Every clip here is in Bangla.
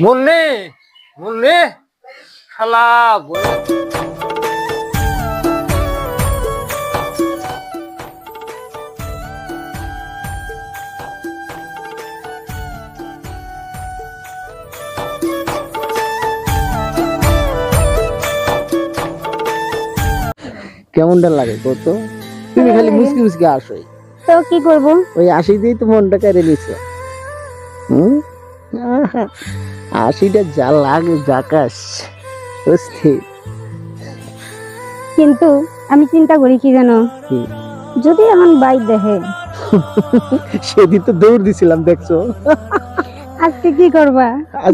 মুন্নি মুন্নি শালা কেমনটা লাগে কত তুমি খালি মুসকি মুসকি আসোই তো কি করব? ওই আশি দিয়ে তো মনটা কেড়ে নিছে হুম? আহা, আশিটা যা লাগে জাকাস অস্থির। কিন্তু আমি চিন্তা করি কি জানো? যদি এখন বাইক দেখে। সেদিন তো দৌড় দিছিলাম দেখছ? আজকে কি করবা?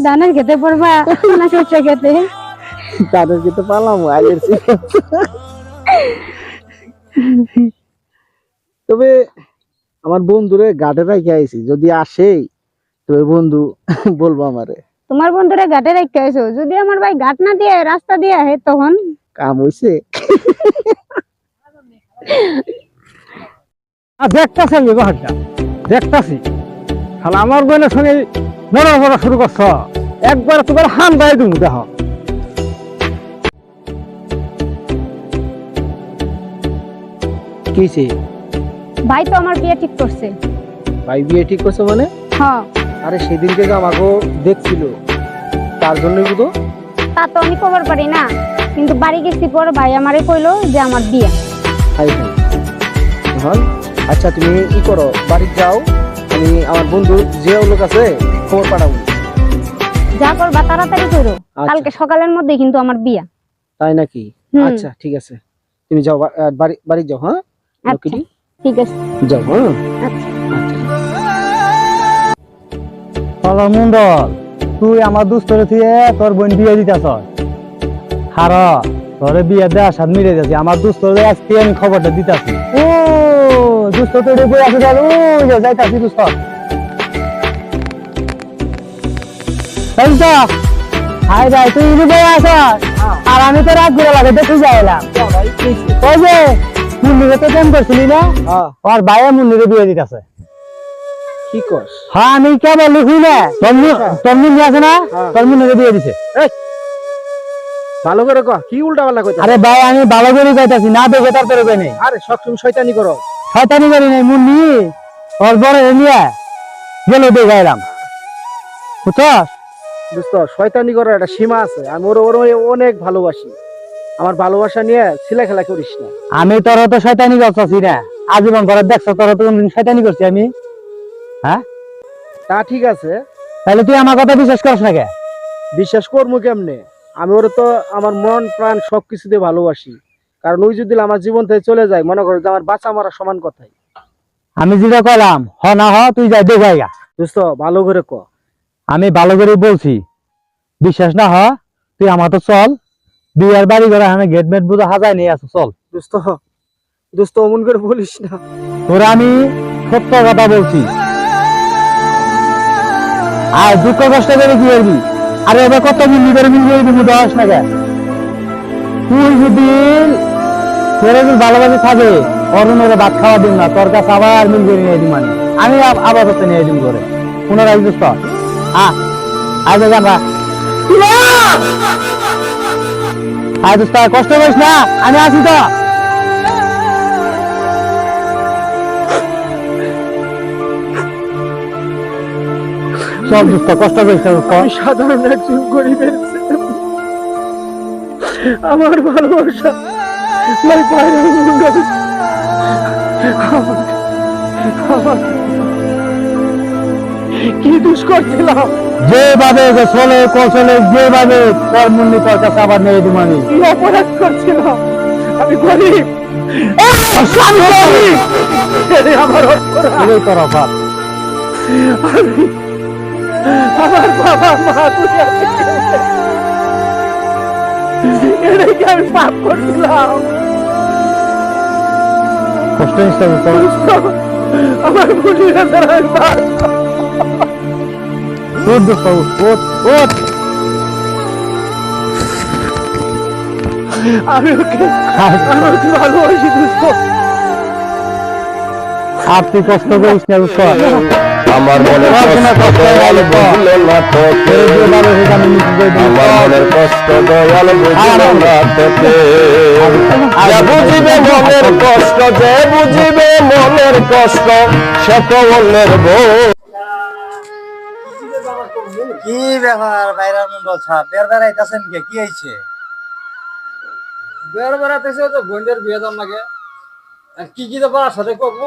ধানের খেতে পড়বা না শস্য খেতে? তাদেরকে তো পালাম আগের। তবে আমার বন্ধুরে গাড়ে রাখি আইছি যদি আসে তবে বন্ধু বলব আমারে। তোমার বন্ধুরা ঘাটে রেখে আইছো। যদি আমার ভাই ঘাট না দিয়ে রাস্তা দিয়ে আহে তখন? কাম হইছে। দেখতাছি আমি ব্যাপারটা দেখতাছি। তাহলে আমার বোনের সঙ্গে বড় বড় শুরু করছ। একবার তোমার হান বাই তুমি দেখো। কিছে ভাই তো আমার বিয়ে ঠিক করছে। ভাই বিয়ে ঠিক করছে মানে? হ্যাঁ। আরে সেদিনকে যে আমাকে দেখছিল তার জন্যই বুঝো তা তো আমি খবর পারি না। কিন্তু বাড়ি গেছি পর ভাই আমারে কইলো যে আমার বিয়ে। হাই হাই হ্যাঁ আচ্ছা তুমি কি করো বাড়ি যাও আমি আমার বন্ধু যে লোক আছে খবর পাঠাবো। যা করবা তাড়াতাড়ি করো। আচ্ছা। কালকে সকালের মধ্যে কিন্তু আমার বিয়ে। তাই নাকি। আচ্ছা ঠিক আছে। তুমি যাও বাড়ি বাড়ি যাও হ্যাঁ? আচ্ছা। ঠিক আছে। যাও হ্যাঁ? আচ্ছা। ফলার মন্ডল তুই আমার দুস্তরে থেকে তোর বোন বিয়ে দিতেছ হার তোরে বিয়ে দেওয়ার সাথে মিলে যাচ্ছে আমার দুস্তরে আজকে আমি খবরটা দিতেছি। ও দুস্ত তো বই আছে ওই যে যাইতাছি দুস্ত। হাই ভাই তুই ইনি বই আস আর আমি তো রাত ঘুরে লাগে দেখে যাইলাম ওই যে মুন্নিরে তো প্রেম করছিলি না? হ্যাঁ। ওর ভাইয়া মুন্নিরে বিয়ে দিতেছে। কি কস? হ্যাঁ আমি কে বলি শুই তমনি তমনি নিয়ে আছে না? হ্যাঁ। তমনি নিয়ে দিয়ে দিছে। ভালো করে কহ কি উল্টা পাল্টা কইতা আরে ভাই আমি ভালো করে কইতাছি না দেখে তার করে কই নাই? আরে সব তুমি শয়তানি করো। শয়তানি করি নাই মুন্নি। ওর বড় নিয়ে গেল দেখাইলাম। বুঝছস? দোস্ত শয়তানি করার একটা সীমা আছে। আমি ওর ওর অনেক ভালোবাসি। আমার ভালোবাসা নিয়ে ছেলে খেলা করিস না। আমি তোর তো শয়তানি করতেছি না। আজীবন করে দেখছ তোর তো কোনদিন শয়তানি করছি আমি? হ্যাঁ? তা ঠিক আছে। তাহলে তুই আমার কথা বিশ্বাস করছ না কে? বিশ্বাস করব কেমনে? আমি ওর তো আমার মন প্রাণ সবকিছু দিয়ে ভালোবাসি। কারণ ওই যদি আমার জীবন থেকে চলে যায় মনে করো যে আমার বাঁচা মারা সমান কথাই। আমি যেটা কইলাম হ না হ তুই যাই দেখাই গা। দোস্ত ভালো করে ক। আমি ভালো করে বলছি বিশ্বাস না হ তুই আমার তো চল। বিয়ার বাড়ি ঘরে আমি গেট মেট বুঝে হাজাই নিয়ে আসো চল। দোস্ত দোস্ত অমন করে বলিস না। তোরা আমি সত্য কথা বলছি। আর দুঃখ কষ্ট করে কি করবি? আরে এবার কত মিলি করে মিলি করে তুমি দশ না কে? তুই যদি তোরা যদি ভালোভাবে থাকে, অরুণের ভাত খাওয়া দিন না, তোর কাছে আবার মিল করে নিয়ে দিন মানে। আমি আবার হচ্ছে নিয়ে দিন করে পুনরায় আ, আজ জানবা আজ কষ্ট করিস না? আমি আছি তো। সব দুঃখ কষ্ট আমি সাধারণ একজন গরিবের আমার ভালোবাসা কি দুষ করছিলাম? যেভাবে যে চলে কৌশলে যেভাবে মুন্নি তোর কাছে আবার নিয়ে দিব কি অপরাধ করছিলাম? আমি গরিব। আমার অপরাধ। আমার বাবা মা এটাই কি আমি পাপ করছিলাম। কষ্ট আমার বুঝিয়ে আমি তোর ওঠ ওঠ আমি ওকে আমি ওকে ভালোবাসি দুস্থ আর কষ্ট করিস না। আমার মনের কষ্ট দয়াল বুঝলো না তোকে। আমার মনের কষ্ট দয়াল বুঝলো না তোকে। যে বুঝিবে মনের কষ্ট যে বুঝিবে মনের কষ্ট সে তো অন্যের বউ। কি ব্যাপার বাইরের মন্ডল ছাড় বের বেড়াইতেছেন কে? কি হয়েছে? বের বেড়াতেছে তো বোনদের বিয়ে দাম লাগে। আর কি কি তো পাড়ার সাথে করব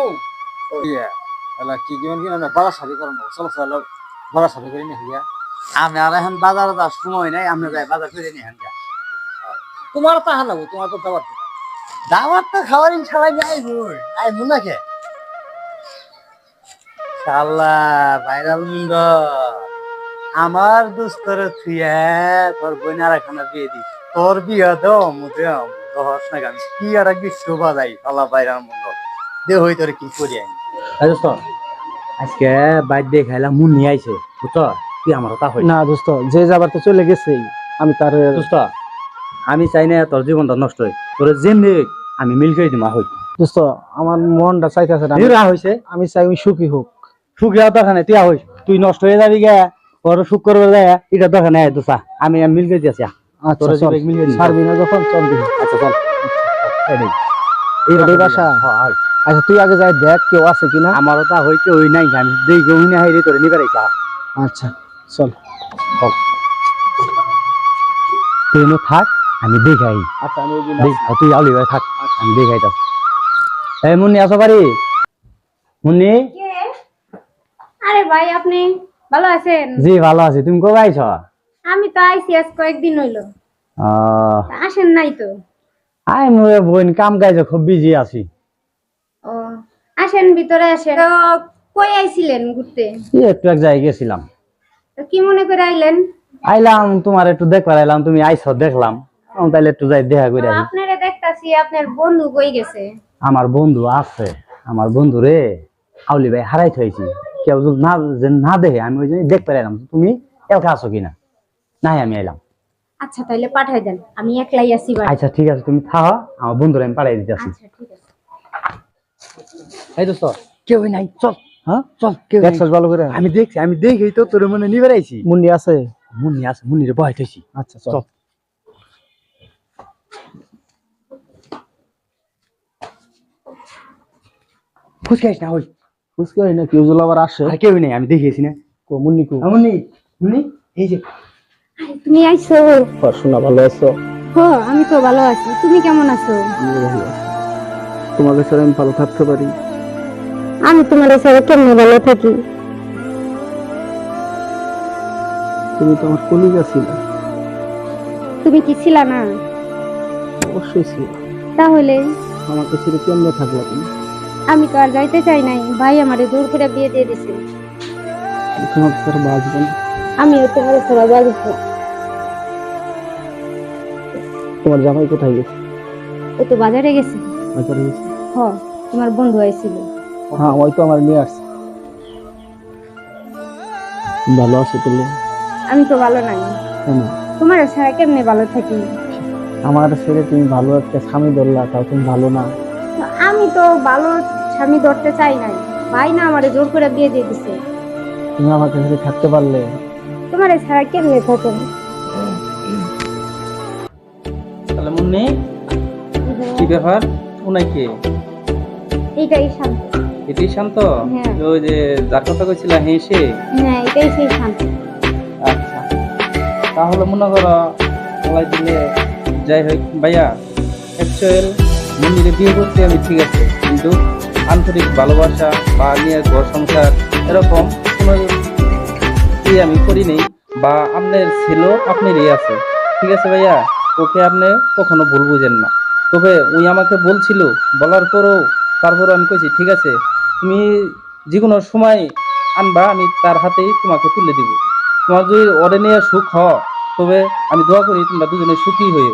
এলা কি কি কি না নিয়ে গিয়া আমি বাজারে বাজার করে তোমার তোমার তো তো। মুন্ড। আমার দুস্তরে তোর বোনার এখানে বিয়ে দি তোর বিয়ে দাও মুদে দহস না আমি কি আর বিশ্ব বাজাই শালা ভাইরাল মুন্ড। দে হই তোর কি করি আমি? দোস্ত, আজকে বাইর দিয়ে খাইলাম মুন নিয়ে আইছে বুঝছ? তুই আমার কথা হই না দোস্ত যে যাবার তো চলে গেছেই আমি তার দোস্ত আমি চাই না তোর জীবনটা নষ্ট হয় তোর যেমনি আমি মিল করে দিমা হই। দোস্ত আমার মনটা চাইতেছে না নিরা হইছে? আমি চাই আমি সুখী হোক। সুখী হওয়ার দরকার নেই তুই হইস। তুই নষ্ট হয়ে যাবি গে তোর সুখ করবে যায় এটা দরকার নেই দোস্তা আমি মিল করে দিয়েছি আচ্ছা চল না যখন চল। আচ্ছা চল। এই বাসা। হ্যাঁ আচ্ছা তুই আগে যাই দেখ কেউ আছে কিনা। আমারও তা হইছে ওই নাই আমি দেখি ওই না হাইরে তোরে নিবে রাইছা আচ্ছা চল। তুই থাক আমি দেখাই। আচ্ছা আমি তুই আলি ভাই থাক আমি দেখাই তাস এই মুন্নি আসো পারি মুন্নি? আরে ভাই আপনি ভালো আছেন? জি ভালো আছি। তুমি কবে আইছ? আমি তো আইসি আজ কয়েকদিন হইল। আহ, আসেন নাই তো। আই মোরে বোন কাম কাজে খুব বিজি আছি। ও আসেন ভিতরে আসেন। তো কই আইছিলেন ঘুরতে? এই একটু এক জায়গায় গেছিলাম। তো কি মনে করে আইলেন? আইলাম তোমার একটু দেখবার আইলাম তুমি আইছ দেখলাম। আমি তাইলে একটু যাই দেখা করে আই আপনারে দেখতাছি আপনার বন্ধু কই গেছে? আমার বন্ধু আছে আমার বন্ধু রে। আউলি ভাই হারাই থইছি। কেউ যদি না যে না দেখে আমি ওই জন্য দেখতে পাইলাম তুমি এলকা আছো কিনা? নাই আমি আইলাম। আচ্ছা তাইলে পাঠাই দেন। আমি একলাই আছি আচ্ছা ঠিক আছে তুমি থাকো আমার বন্ধুরা আমি পাঠাই দিতে আসি আচ্ছা ঠিক আছে। এই দোস্ত কেউ নাই চল। হ্যাঁ? চল কেউ দেখছস ভালো করে? আমি দেখছি আমি দেখি তো তোর মনে নিবে আইছি মুন্নি আছে? মুন্নি আছে মুন্নিরে বহাই থইছি আচ্ছা চল। চল। ফুসকাইস না ওই বুঝতে না কেউ যদি আবার আসে। আর কেউ নেই আমি দেখিয়েছি না। কো মুন্নি কো। মুন্নি মুন্নি এই যে। তুমি আইছো। পড়াশোনা ভালো আছো? হো আমি তো ভালো আছি। তুমি কেমন আছো? ভালো আছি। তোমাকে ছাড়া আমি ভালো থাকতে পারি। আমি তোমার সাথে কেমন ভালো থাকি? তুমি তো আমার কলিজা ছিল। তুমি কি ছিলা না? অবশ্যই ছিল। তাহলে? আমাকে ছেড়ে কেমনে থাকলা তুমি? আমি তো আর যাইতে চাই নাই। ভাই আমারে জোর করে বিয়ে দিয়ে দিছে। তোমার ছাড়া বাঁচবো না। আমিও তোমার ছাড়া বাঁচবো। তোমার জামাই কোথায় গেছে? ও তো বাজারে গেছে। বাজারে গেছে। হ তোমার বন্ধু আইছিল। হ্যাঁ ওই তো আমার নিয়ে আসছে। ভালো আছো তাহলে? আমি তো ভালো নাই। কেন? তোমার ছাড়া কেমনে ভালো থাকি? আমার ছেড়ে তুমি ভালো একটা স্বামী ধরলা তাও তুমি ভালো না। আমি তো ভালো স্বামী ধরতে চাই নাই। ভাই না আমারে জোর করে বিয়ে দিয়ে দিছে। তুমি আমার কাছে থাকতে পারলে? তোমার ছাড়া কেমনে থাকেন তাহলে মুন্নি কি ব্যাপার? উনাই কে? এইটাই শান্ত। এটি শান্ত? হ্যাঁ। ওই যে যার কথা কইছিল হেসে হ্যাঁ এটাই সেই শান্ত। আচ্ছা। তাহলে মনে করো বলাই দিলে যাই হোক ভাইয়া অ্যাকচুয়াল মুন্নিরে বিয়ে করতে আমি ঠিক আছে কিন্তু আন্তরিক ভালোবাসা বা নিয়ে ঘর সংসার এরকম কোনো আমি করি নেই বা আপনার ছিল আপনারই আছে। ঠিক আছে ভাইয়া? ওকে আপনি কখনো ভুল বুঝেন না। তবে উই আমাকে বলছিল বলার পরও তারপরও আমি কইছি ঠিক আছে তুমি যে কোনো সময় আনবা আমি তার হাতেই তোমাকে তুলে দিব। তোমার যদি ওরে নিয়ে সুখ হ তবে আমি দোয়া করি তোমরা দুজনে সুখী হয়ে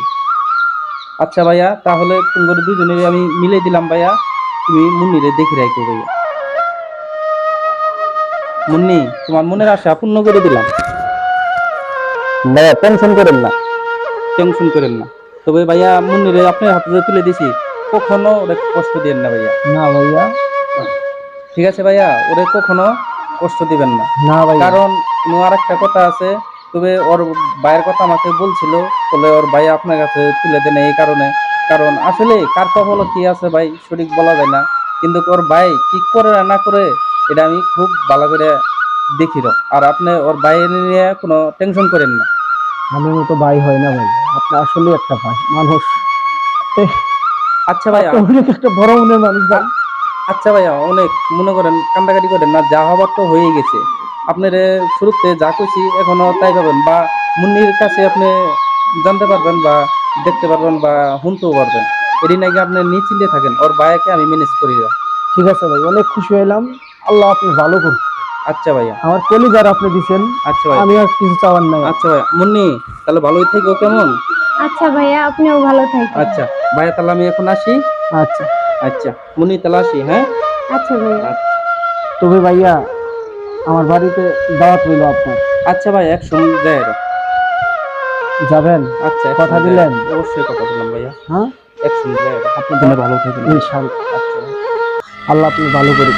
আচ্ছা ভাইয়া তাহলে তোমাদের দুজনে আমি মিলে দিলাম ভাইয়া। তুমি মুন্নিরে দেখে রাখো ভাইয়া। মুন্নি তোমার মনের আশা পূর্ণ করে দিলাম। ভাইয়া টেনশন করেন না। টেনশন করেন না। তবে ভাইয়া মুন্নিরে আপনার হাতে তুলে দিছি। কখনো ওরে কষ্ট দিয়েন না ভাইয়া? না ভাইয়া। ঠিক আছে ভাইয়া ওরে কখনো কষ্ট দিবেন না। না ভাই কারণ আর একটা কথা আছে তবে ওর ভাইয়ের কথা আমাকে বলছিল বলে ওর ভাই আপনার কাছে তুলে দেন এই কারণে। কারণ আসলে কার কপাল কি আছে ভাই সঠিক বলা যায় না। কিন্তু ওর ভাই কি করে না করে এটা আমি খুব ভালো করে দেখি রো। আর আপনি ওর ভাইয়ের নিয়ে কোনো টেনশন করেন না। আমি মতো ভাই হয় না ভাই। আপনি আসলে একটা ভাই মানুষ। আচ্ছা ভাইয়া। অনেক একটা বড় মনের মানুষ ভাই। আচ্ছা ভাইয়া অনেক মনে করেন কান্দাকাটি করেন না যা হবার তো হয়ে গেছে। আপনার শুরুতে যা কইছি এখনও তাই পাবেন বা মুন্নির কাছে আপনি জানতে পারবেন বা দেখতে পারবেন বা শুনতেও পারবেন। এটি নাকি আপনি নিশ্চিন্তে থাকেন ওর বায়াকে আমি ম্যানেজ করি। ঠিক আছে ভাই অনেক খুশি হইলাম। আল্লাহ আপনি ভালো করুন আচ্ছা ভাইয়া। আমার কলিজার আপনি দিছেন। আচ্ছা ভাইয়া। আমি আর কিছু চাওয়ার নাই। আচ্ছা ভাইয়া। মুন্নি তাহলে ভালোই থেকো কেমন? আচ্ছা ভাইয়া আপনিও ভালো থাকেন আচ্ছা। ভাইয়া তাহলে আমি এখন আসি? আচ্ছা। আচ্ছা মুনি তাহলে আসি হ্যাঁ? আচ্ছা ভাইয়া। তবে ভাইয়া আমার বাড়িতে দাওয়াত রইল আপনার। আচ্ছা ভাই একসঙ্গে যাই। যাবেন? আচ্ছা কথা দিলেন? অবশ্যই কথা দিলাম ভাইয়া। হ্যাঁ? একসঙ্গে যাই। আপনার জন্য ভালো থাকবেন। ইনশাআল্লাহ আচ্ছা। আল্লাহ আপনি ভালো করে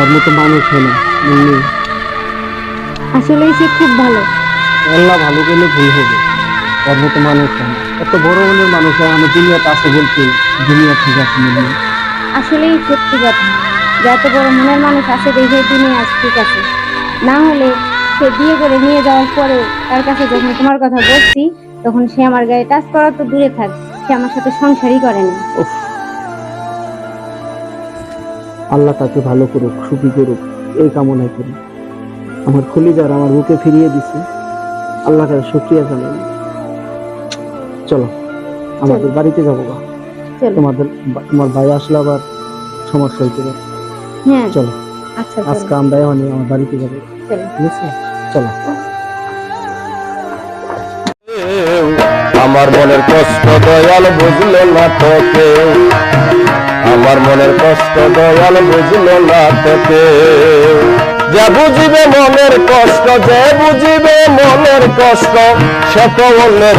ওর মতো মানুষ না এমনি। আসলেই সে খুব ভালো। আল্লাহ ভালো করলে ভুল হবে। মতো মানুষ। এত বড় মনের মানুষ আমি দুনিয়াতে আছে বলতে দুনিয়া ঠিক আছে আসলেই সত্যি কথা। যত বড় মনের মানুষ আছে দেখে তিনি আজ ঠিক আছে। না হলে সে বিয়ে করে নিয়ে যাওয়ার পরেও তার কাছে যখন তোমার কথা বলছি তখন সে আমার গায়ে টাচ করা তো দূরে থাক। সে আমার সাথে সংসারই করে না। আল্লাহ তাকে ভালো করুক সুখী করুক এই কামনাই করি। আমার খুলি খুলিজার আমার বুকে ফিরিয়ে দিছে। আল্লাহ কাছে শুক্রিয়া জানাই। চলো আমাদের বাড়িতে যাব গা। তোমাদের তোমার ভাই আসলে আবার সমস্যা হইতে পারে হ্যাঁ। চলো। আচ্ছা আজকে আমরা এখন আমার বাড়িতে যাব। চলো। ঠিক আছে চলো। আমার মনের কষ্ট দয়াল বুঝলো না তোকে। আমার মনের কষ্ট দয়াল বুঝলো না তোকে। যে বুঝিবে মনের কষ্ট যে বুঝিবে মনের কষ্ট সে তো অন্যের